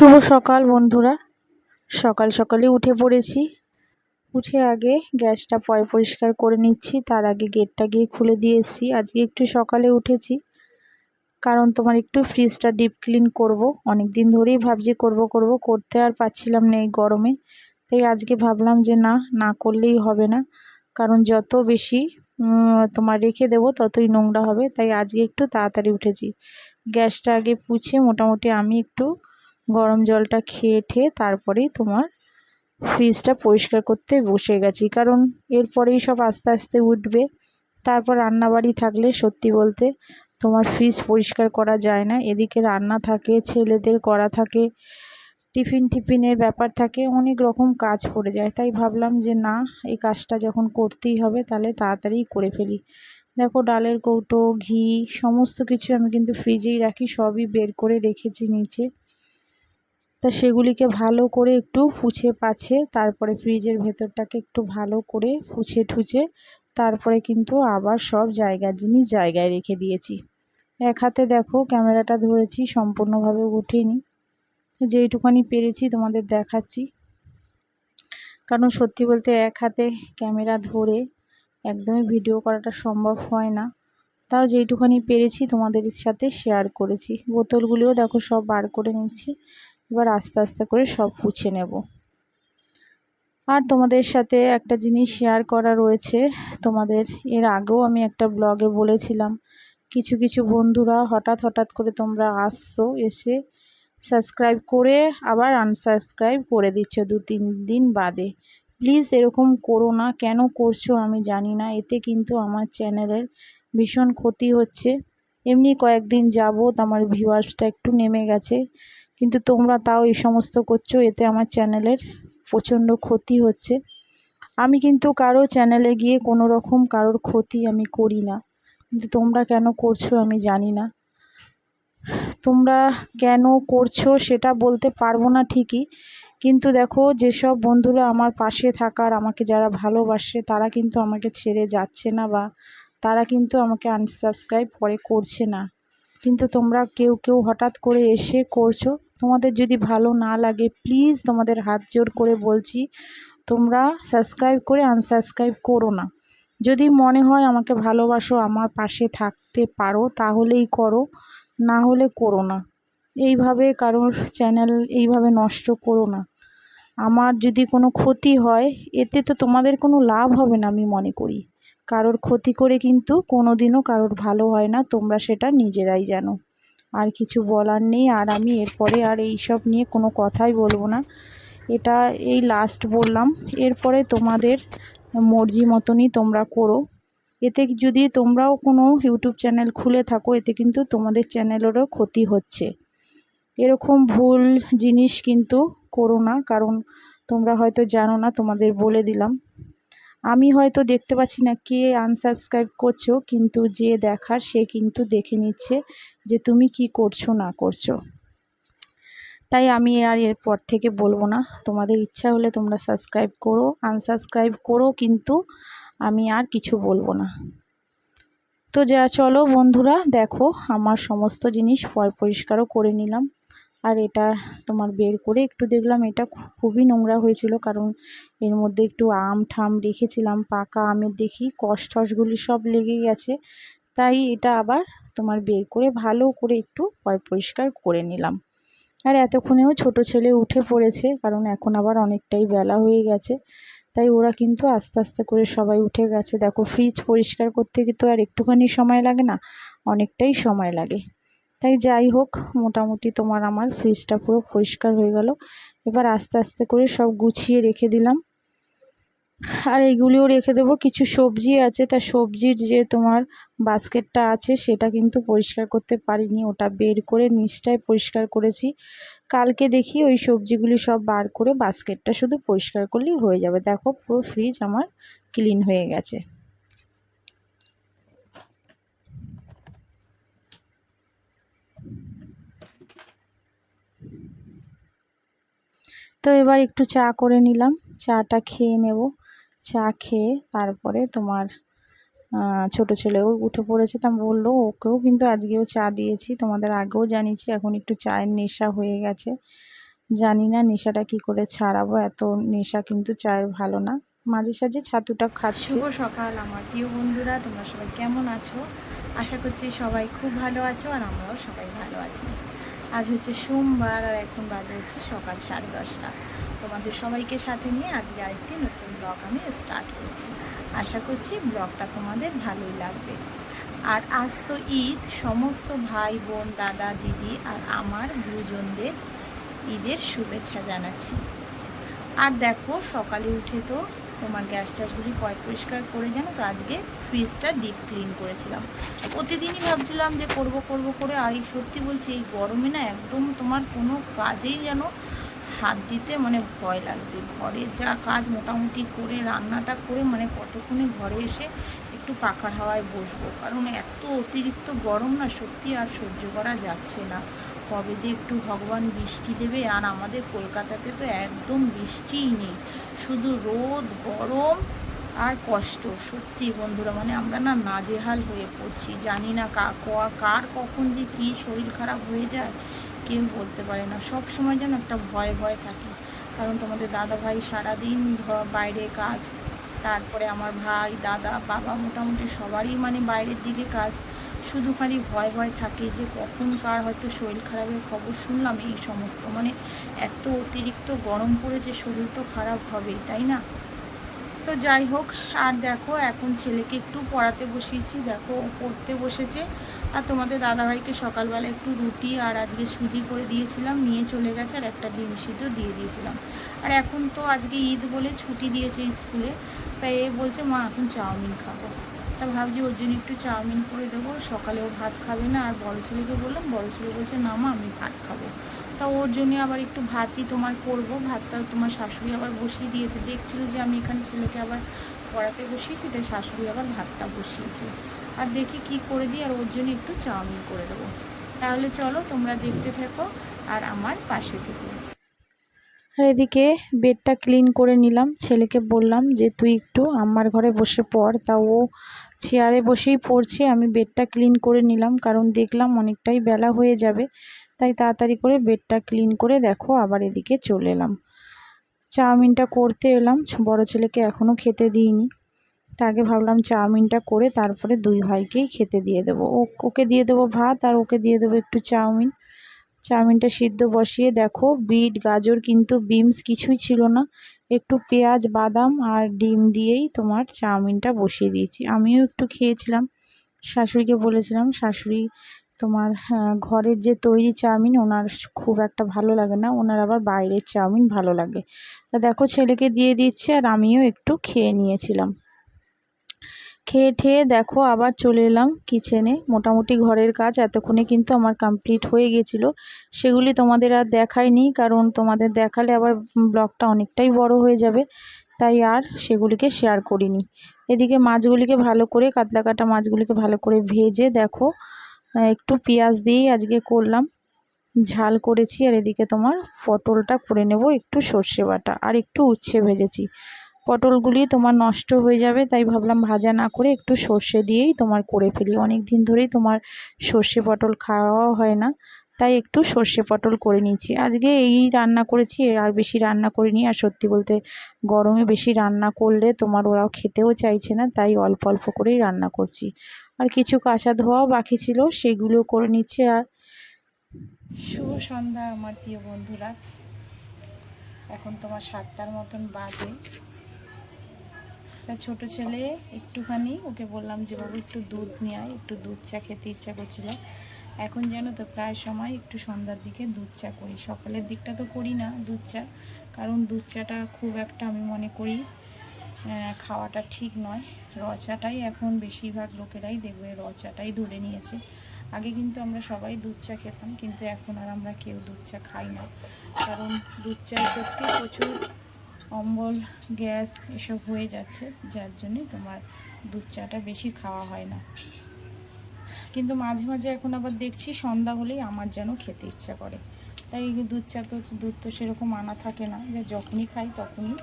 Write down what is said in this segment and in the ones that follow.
শুভ সকাল, বন্ধুরা। সকাল সকালে উঠে পড়েছি। উঠে আগে গ্যাসটা পয় পরিষ্কার করে নিচ্ছি। তার আগে গেটটা গিয়ে খুলে দিয়ে এসেছি। আজকে একটু সকালে উঠেছি। কারণ তোমার একটু ফ্রিজটা ডিপ ক্লিন করব। অনেক দিন ধরেই ভাবছি করব করব। করতে আর পাচ্ছিলাম না এই গরমে। তাই আজকে ভাবলাম যে না না করলেই হবে না। কারণ যত বেশি তোমার রেখে দেবো, ততই নোংরা হবে। তাই আজকে একটু তাড়াতাড়ি উঠেছি। গ্যাসটা আগে পুছে মোটামুটি আমি একটু গরম জলটা খেয়ে ঠেয়ে তারপরেই তোমার ফ্রিজটা পরিষ্কার করতে বসে গেছি। কারণ এরপরেই সব আস্তে আস্তে উঠবে। তারপর রান্নাবাড়ি থাকলে সত্যি বলতে তোমার ফ্রিজ পরিষ্কার করা যায় না। এদিকে রান্না থাকে, ছেলেদের করা থাকে, টিফিন টিফিনের ব্যাপার থাকে, অনেক রকম কাজ পড়ে যায়। তাই ভাবলাম যে না, এই কাজটা যখন করতেই হবে তাহলে তাড়াতাড়ি করে ফেলি। দেখো ডালের কৌটো, ঘি, সমস্ত কিছু আমি কিন্তু ফ্রিজেই রাখি, সবই বের করে রেখেছি নিচে। তা সেগুলিকে ভালো করে একটু পুছে পাছে, তারপরে ফ্রিজের ভেতরটাকে একটু ভালো করে পুছে ঠুছে, তারপরে কিন্তু আবার সব জায়গার জিনিস জায়গায় রেখে দিয়েছি। এক হাতে দেখো ক্যামেরাটা ধরেছি, সম্পূর্ণভাবে ওঠেনি যেইটুখানি পেরেছি তোমাদের দেখাচ্ছি। কারণ সত্যি বলতে এক হাতে ক্যামেরা ধরে একদমই ভিডিও করাটা সম্ভব হয় না। তাও যেইটুখানি পেরেছি তোমাদের সাথে শেয়ার করেছি। বোতলগুলিও দেখো সব বার করে নিচ্ছি। এবার আস্তে আস্তে করে সব পুছে নেব। আর তোমাদের সাথে একটা জিনিস শেয়ার করা রয়েছে। তোমাদের এর আগেও আমি একটা ব্লগে বলেছিলাম, কিছু কিছু বন্ধুরা হঠাৎ হঠাৎ করে তোমরা আসছো, এসে সাবস্ক্রাইব করে আবার আনসাবস্ক্রাইব করে দিচ্ছ দু তিন দিন বাদে। প্লিজ এরকম করো না, কেন করছ আমি জানি না, এতে কিন্তু আমার চ্যানেলের ভীষণ ক্ষতি হচ্ছে। এমনি কয়েকদিন যাবত আমার ভিউয়ার্সটা একটু নেমে গেছে। কিন্তু তোমরা তাও এই সমস্ত করছ, এতে আমার চ্যানেলের প্রচণ্ড ক্ষতি হচ্ছে। আমি কিন্তু কারও চ্যানেলে গিয়ে কোনো রকম কারোর ক্ষতি আমি করি না। কিন্তু তোমরা কেন করছ আমি জানি না। তোমরা কেন করছ সেটা বলতে পারব না ঠিকই। কিন্তু দেখো, যেসব বন্ধুরা আমার পাশে থাকার, আমাকে যারা ভালোবাসে, তারা কিন্তু আমাকে ছেড়ে যাচ্ছে না বা তারা কিন্তু আমাকে আনসাবস্ক্রাইব পরে করছে না। কিন্তু তোমরা কেউ কেউ হঠাৎ করে এসে করছ। তোমাদের যদি ভালো না লাগে প্লিজ তোমাদের হাত জোর করে বলছি, তোমরা সাবস্ক্রাইব করে আনসাবস্ক্রাইব করো না। যদি মনে হয় আমাকে ভালোবাসো, আমার পাশে থাকতে পারো, তাহলেই করো, না হলে করো না। এইভাবে কারোর চ্যানেল এইভাবে নষ্ট করো না। আমার যদি কোনো ক্ষতি হয়, এতে তো তোমাদের কোনো লাভ হবে না আমি মনে করি। কারোর ক্ষতি করে কিন্তু কোনো দিনও কারোর ভালো হয় না, তোমরা সেটা নিজেরাই জানো। আর কিছু বলার নেই, আর আমি এরপরে আর এই সব নিয়ে কোনো কথাই বলব না। এটা এই লাস্ট বললাম। এরপরে তোমাদের মর্জি মতনই তোমরা করো। এতে যদি তোমরাও কোনো ইউটিউব চ্যানেল খুলে থাকো, এতে কিন্তু তোমাদের চ্যানেলেরও ক্ষতি হচ্ছে। এরকম ভুল জিনিস কিন্তু করো না, কারণ তোমরা হয়তো জানো না, তোমাদের বলে দিলাম। আমি হয়তো দেখতে পাচ্ছি না কে আনসাবস্ক্রাইব করছ, কিন্তু যে দেখার সে কিন্তু দেখে নিচ্ছে যে তুমি কি করছ, না করছ। তাই আমি আর এরপর থেকে বলব না। তোমাদের ইচ্ছা হলে তোমরা সাবস্ক্রাইব করো আনসাবস্ক্রাইব করো, কিন্তু আমি আর কিছু বলব না। তো যা, চলো বন্ধুরা, দেখো, আমার সমস্ত জিনিস পরিষ্কারও করে নিলাম। আর এটা তোমার বের করে একটু দেখলাম, এটা খুবই নোংরা হয়েছিল কারণ এর মধ্যে একটু আম ঠাম রেখেছিলাম, পাকা আমের দেখি কষ টসগুলি সব লেগে গেছে। তাই এটা আবার তোমার বের করে ভালো করে একটু পরিষ্কার করে নিলাম। আর এতক্ষণেও ছোট ছেলে উঠে পড়েছে কারণ এখন আবার অনেকটাই বেলা হয়ে গেছে। তাই ওরা কিন্তু আস্তে আস্তে করে সবাই উঠে গেছে। দেখো ফ্রিজ পরিষ্কার করতে কিন্তু আর একটুখানি সময় লাগে না, অনেকটাই সময় লাগে। তাই যাই হোক, মোটামুটি তোমার আমার ফ্রিজটা পুরো পরিষ্কার হয়ে গেল। এবার আস্তে আস্তে করে সব গুছিয়ে রেখে দিলাম। আর এইগুলিও রেখে দেবো। কিছু সবজি আছে, তা সবজির যে তোমার বাস্কেটটা আছে, সেটা কিন্তু পরিষ্কার করতে পারিনি। ওটা বের করে নিচটায় পরিষ্কার করেছি। কালকে দেখি ওই সবজিগুলি সব বার করে বাস্কেটটা শুধু পরিষ্কার করলেই হয়ে যাবে। দেখো, পুরো ফ্রিজ আমার ক্লিন হয়ে গেছে। তো এবার একটু চা করে নিলাম। চাটা খেয়ে নেব। চা খেয়ে তারপরে তোমার ছোট ছেলেও উঠে পড়েছে। তা বলল, ওকেও কিন্তু আজকেও চা দিয়েছি। তোমাদের আগেও জানিয়েছি, এখন একটু চায়ের নেশা হয়ে গেছে। জানি না নেশাটা কি করে ছাড়াবো। এত নেশা কিন্তু চায়ের ভালো না। মাঝে সাঝে ছাতুটা খাচ্ছি। শুভ সকাল আমার প্রিয় বন্ধুরা, তোমরা সবাই কেমন আছো? আশা করছি সবাই খুব ভালো আছো আর আমরাও সবাই ভালো আছি। আজ হচ্ছে সোমবার আর এখন বাজে হচ্ছে সকাল সাড়ে দশটা। তোমাদের সবাইকে সাথে নিয়ে আজকে আরেকটি নতুন ব্লগ আমি স্টার্ট করছি। আশা করছি ব্লগটা তোমাদের ভালোই লাগবে। আর আজ তো ঈদ, সমস্ত ভাই, বোন, দাদা, দিদি আর আমার গুরুজনদের ঈদের শুভেচ্ছা জানাচ্ছি। আর দেখো সকালে উঠে তো তোমার গ্যাস ট্যাসগুলি পরিষ্কার করে জানো তো আজকে ফ্রিজটা ডিপ ক্লিন করেছিলাম। প্রতিদিনই ভাবছিলাম যে করব করব করে, আর এই সত্যি বলছি, এই গরমে না একদম তোমার কোনো কাজেই যেন হাত দিতে মানে ভয় লাগছে। ঘরে যা কাজ মোটামুটি করে, রান্নাটা করে মানে কতক্ষণে ঘরে এসে একটু পাখার হাওয়ায় বসবো? কারণ এত অতিরিক্ত গরম না সত্যি আর সহ্য করা যাচ্ছে না। কবে যে একটু ভগবান বৃষ্টি দেবে, আর আমাদের কলকাতাতে তো একদম বৃষ্টিই নেই। শুধু রোদ, গরম আর কষ্ট। সত্যি বন্ধুরা মানে আমরা না নাজেহাল হয়ে পড়ছি। জানি না কা কার কখন যে কী শরীর খারাপ হয়ে যায়, কেউ বলতে পারে না। সব সময় যেন একটা ভয় ভয় থাকে। কারণ তোমাদের দাদা ভাই সারাদিন বাইরে কাজ, তারপরে আমার ভাই, দাদা, বাবা মোটামুটি সবারই মানে বাইরের দিকে কাজ। শুধু খালি ভয় ভয় থাকে যে কখন কার হয়তো শরীর খারাপের খবর শুনলাম, এই সমস্ত। মানে এত অতিরিক্ত গরম পড়েছে, শরীর তো খারাপ হবেই, তাই না? তো যাই হোক, আর দেখো, এখন ছেলেকে একটু পড়াতে বসিয়েছি। দেখো পড়তে বসেছে। আর তোমাদের দাদাভাইকে সকালবেলা একটু রুটি আর আজকে সুজি করে দিয়েছিলাম, নিয়ে চলে গেছে আর একটা ডিম সিদ্ধ দিয়ে দিয়েছিলাম। আর এখন তো আজকে ঈদ বলে ছুটি দিয়েছে স্কুলে। তাই এ বলছে, মা, এখন চাউমিন খাব। তা ভাবছি, ওর জন্য একটু চাউমিন করে দেবো। সকালে ও ভাত খাবে না, আর বড় ছেলেকে বললাম, বড় ছেলে বলছে, না মা, আমি ভাত খাব। তা ওর জন্য আবার একটু ভাতই তোমার করব। ভাতটা তোমার শাশুড়ি আবার বসিয়ে দিয়েছে। দেখছিল যে আমি এখানে ছেলেকে আবার পড়াতে বসিয়েছি, তাই শাশুড়ি আবার ভাতটা বসিয়েছে। আর দেখি কি করে দিই, আর ওর জন্য একটু চাউমিন করে দেবো। তাহলে চলো, তোমরা দেখতে থাকো, আর আমার পাশে থেকে। এদিকে বেডটা ক্লিন করে নিলাম। ছেলেকে বললাম যে, তুই একটু আমার ঘরে বসে পড়। তা ও চেয়ারে বসেই পড়ছে, আমি বেডটা ক্লিন করে নিলাম, কারণ দেখলাম অনেকটাই বেলা হয়ে যাবে, তাই তাড়াতাড়ি করে বেডটা ক্লিন করে দেখো, আবার এদিকে চলে এলাম। চাউমিনটা করতে এলাম, বড় ছেলেকে এখনও খেতে দিইনি, তা আগে ভাবলাম চাউমিনটা করে তারপরে দুই ভাইকেই খেতে দিয়ে দেবো। ওকে দিয়ে দেবো ভাত, আর ওকে দিয়ে দেবো একটু চাউমিন চাউমিনটা সিদ্ধ বসিয়ে দেখো, বিট, গাজর, কিন্তু বিমস কিছুই ছিল না একটু পেঁয়াজ বাদাম আর ডিম দিয়েই তোমার চাউমিনটা বসিয়ে দিয়েছি। আমিও একটু খেয়েছিলাম। শাশুড়িকে বলেছিলাম শাশুড়ি তোমার হ্যাঁ, ঘরের যে তৈরি চাউমিন ওনার খুব একটা ভালো লাগে না। ওনার আবার বাইরের চাউমিন ভালো লাগে। তা দেখো ছেলেকে দিয়ে দিচ্ছে আর আমিও একটু খেয়ে নিয়েছিলাম। খেয়ে ঠেয়ে দেখো, আবার চলে এলাম কিচেনে মোটামুটি ঘরের কাজ এতক্ষণে কিন্তু আমার কমপ্লিট হয়ে গেছিল। সেগুলি তোমাদের আর দেখাইনি, কারণ তোমাদের দেখালে আবার ব্লগটা অনেকটাই বড় হয়ে যাবে। তাই আর সেগুলিকে শেয়ার করিনি। এদিকে মাছগুলিকে ভালো করে, কাতলা কাটা মাছগুলিকে ভালো করে ভেজে দেখো। একটু পেঁয়াজ দিয়েই আজকে করলাম। ঝাল করেছি, আর এদিকে তোমার পটলটা করে নেব, একটু সর্ষে বাটা, আর একটু উচ্ছে ভেজেছি। পটলগুলি তোমার নষ্ট হয়ে যাবে, তাই ভাবলাম ভাজা না করে একটু সর্ষে দিয়েই তোমার করে ফেলি। অনেক দিন ধরেই তোমার সর্ষে পটল খাওয়া হয় না, তাই একটু সর্ষে পটল করে নিয়েছি। আজকে এই রান্না করেছি আর বেশি রান্না করিনি। আর সত্যি বলতে গরমে বেশি রান্না করলে তোমার ওরাও খেতেও চাইছে না, তাই অল্প অল্প করেই রান্না করছি। আর কিছু কাঁচা ধোয়াও বাকি ছিল, সেগুলো করে নিচ্ছে। আর শুভ সন্ধ্যা আমার প্রিয় বন্ধুরা। এখন তোমার সাতটার মতন বাজে। তা ছোটো ছেলে, একটুখানি, ওকে বললাম যে, বাবু, একটু দুধ নিয়ে একটু দুধ চা খেতে ইচ্ছা করছিল। এখন জানো তো প্রায় সময় একটু সন্ধ্যার দিকে দুধ চা করি। সকালের দিকটা তো করি না দুধ চা, কারণ দুধ চাটা খুব একটা আমি মনে করি খাওয়াটা ঠিক নয়। র চাটাই এখন বেশিরভাগ লোকেরাই দেখবে, র চাটাই ধরে নিয়েছে। আগে কিন্তু আমরা সবাই দুধ চা খেতাম, কিন্তু এখন আর আমরা কেউ দুধ চা খাই না। কারণ দুধ চায় সত্যি প্রচুর অম্বল, গ্যাস এসব হয়ে যাচ্ছে, যার জন্যে তোমার দুধ চাটা বেশি খাওয়া হয় না। কিন্তু মাঝে মাঝে এখন আবার দেখছি সন্ধ্যা হলেই আমার যেন খেতে ইচ্ছা করে। তাই দুধ চা তো, দুধ তো সেরকম আনা থাকে না। যে যখনই খাই তখনই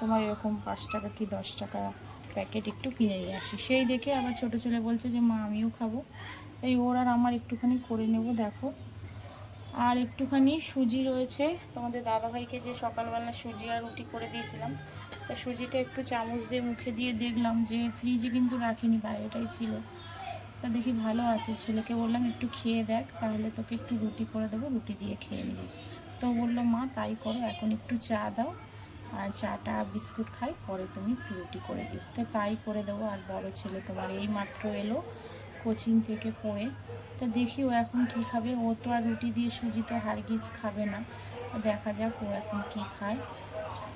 তোমার এরকম পাঁচ টাকা কি দশ টাকা প্যাকেট একটু কিনে নিয়ে আসি। সেই দেখে আবার ছোটো ছেলে বলছে যে, মা, আমিও খাব। এই ওর আর আমার একটুখানি করে নেব, দেখো। আর একটুখানি সুজি রয়েছে। তোমাদের দাদাভাইকে যে সকালবেলা সুজি আর রুটি করে দিয়েছিলাম, তা সুজিটা একটু চামচ দিয়ে মুখে দিয়ে দেখলাম যে ফ্রিজে কিন্তু রাখিনি, বাইরেটাই ছিল। তা দেখি ভালো আছে, ছেলেকে বললাম, একটু খেয়ে দেখ, তাহলে তোকে একটু রুটি করে দেবো, রুটি দিয়ে খেয়ে নিবি। তো বলল, মা, তাই করো, এখন একটু চা দাও, আর চাটা বিস্কুট খাই, পরে তুমি রুটি করে দিও। তো তাই করে দেবো, আর বড় ছেলে তোমার এই মাত্র এলো। কোচিং থেকে পড়ে। তো দেখি ও এখন কী খাবে? ও তো আর রুটি দিয়ে সুজি তো হারগিস খাবে না। দেখা যাক ও এখন কী খায়।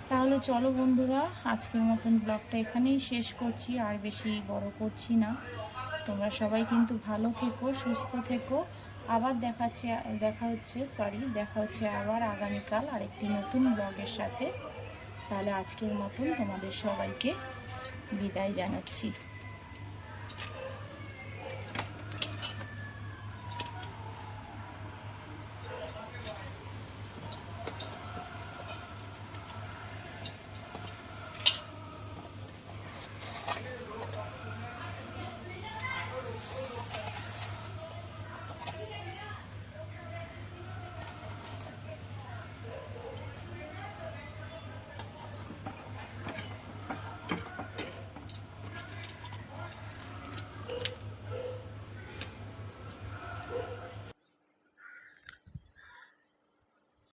তাহলে চলো বন্ধুরা, আজকের মতন ব্লগটা এখানেই শেষ করছি, আর বেশি বড় করছি না। তোমরা সবাই কিন্তু ভালো থেকো, সুস্থ থেকো। আবার দেখাচ্ছে, দেখা হচ্ছে সরি দেখা হচ্ছে আবার আগামীকাল আরেকটি নতুন ব্লগের সাথে। তাহলে আজকের মতন তোমাদের সবাইকে বিদায় জানাচ্ছি।